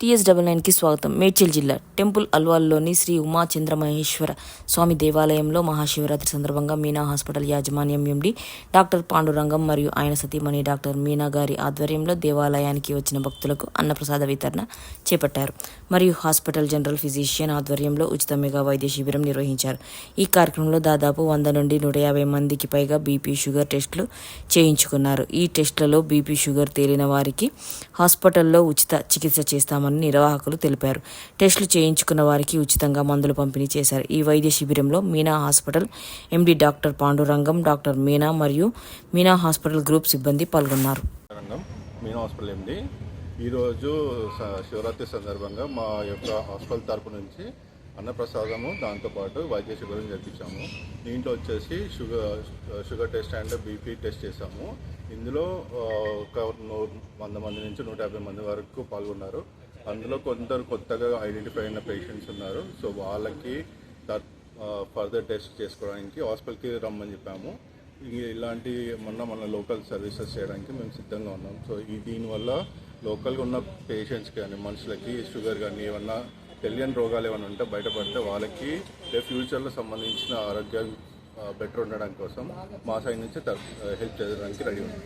TS double నైన్కి స్వాగతం. మేడ్చల్ జిల్లా టెంపుల్ అల్వాల్లోని శ్రీ ఉమా చంద్రమహేశ్వర స్వామి దేవాలయంలో మహాశివరాత్రి సందర్భంగా మీనా హాస్పిటల్ యాజమాన్యం ఎండి డాక్టర్ పాండురంగం మరియు ఆయన సతీమణి డాక్టర్ మీనా గారి ఆధ్వర్యంలో దేవాలయానికి వచ్చిన భక్తులకు అన్నప్రసాద వితరణ చేపట్టారు. మరియు హాస్పిటల్ జనరల్ ఫిజిషియన్ ఆధ్వర్యంలో ఉచిత మెగా వైద్య శిబిరం నిర్వహించారు. ఈ కార్యక్రమంలో దాదాపు వంద నుండి నూట యాభై మందికి పైగా బీపీ షుగర్ టెస్టులు చేయించుకున్నారు. ఈ టెస్టులలో బీపీ షుగర్ తేలిన వారికి హాస్పిటల్లో ఉచిత చికిత్స చేస్తామని నిర్వాహకులు తెలిపారు. టెస్టులు చేయించుకున్న వారికి ఉచితంగా మందులు పంపిణీ చేశారు. ఈ వైద్య శిబిరంలో Meena hospital MD doctor Pandurangam doctor Meena మరియు మీనా హాస్పిటల్ గ్రూప్ సిబ్బంది పాల్గొన్నారు. రంగం మీనా హాస్పిటల్ ఎండి. ఈరోజు శివరాత్రి సందర్భంగా మా యొక్క హాస్పిటల్ తరపు నుంచి అన్నప్రసాదము దాంతోపాటు వైద్య శిబిరం జరిపించాము. దీంట్లో వచ్చేసి sugar sugar test and BP test చేసాము ఇందులో ఒక నూ- వంద మంది నుంచి నూట యాభై మంది వరకు పాల్గొన్నారు. అందులో కొందరు కొత్తగా ఐడెంటిఫై అయిన పేషెంట్స్ ఉన్నారు. సో వాళ్ళకి ఫర్దర్ టెస్ట్ చేసుకోవడానికి హాస్పిటల్కి రమ్మని చెప్పాము. ఇలాంటి మొన్న మన లోకల్ సర్వీసెస్ చేయడానికి మేము సిద్ధంగా ఉన్నాం. సో ఈ దీనివల్ల లోకల్గా ఉన్న పేషెంట్స్కి కానీ మనుషులకి షుగర్ కానీ ఏమన్నా తెలియని రోగాలు ఏమైనా ఉంటే బయటపడితే వాళ్ళకి ఫ్యూచర్లో సంబంధించిన ఆరోగ్యం బెటర్ ఉండడం కోసం మా సైడ్ నుంచి హెల్ప్ చేయడానికి రెడీ ఉన్నాం.